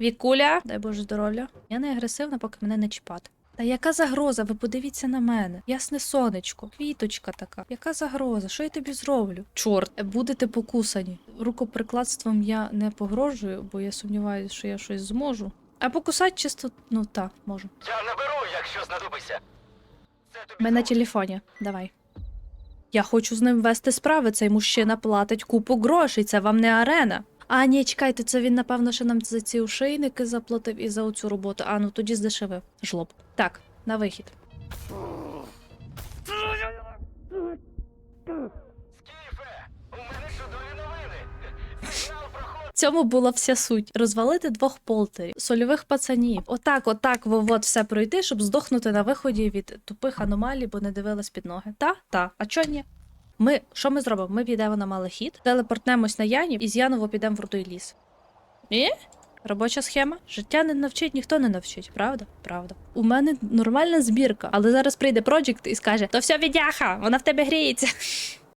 Вікуля, дай Боже здоров'я. Я не агресивна, поки мене не чіпати. Та яка загроза? Ви подивіться на мене. Ясне сонечко, квіточка така. Яка загроза? Що я тобі зроблю? Чорт, будете покусані. Рукоприкладством я не погрожую, бо я сумніваюся, що я щось зможу. А покусати чисто, ну так, можу. Я наберу, якщо знадобиться. Це тобі Ми на телефоні. Давай. Я хочу з ним вести справи. Цей мужчина платить купу грошей. Це вам не арена. А, ні, чекайте, це він, напевно, ще нам за ці ушийники заплатив і за оцю роботу. А, ну тоді здешевив. Жлоб. Так, на вихід. Скіфе, у мене чудові новини. Сигнал проходить. В цьому була вся суть. Розвалити двох полтерів, сольових пацанів. Отак, отак, вот все пройти, щоб здохнути на виході від тупих аномалій, бо не дивилась під ноги. Та, та, а чо ні? Ми що ми зробимо? Ми підемо на малахіт, телепортнемось на Янів і з Яново підемо в рудий ліс. І? Робоча схема. Життя не навчить, ніхто не навчить, правда? Правда. У мене нормальна збірка, але зараз прийде Проджект і скаже: То все відяха, вона в тебе гріється.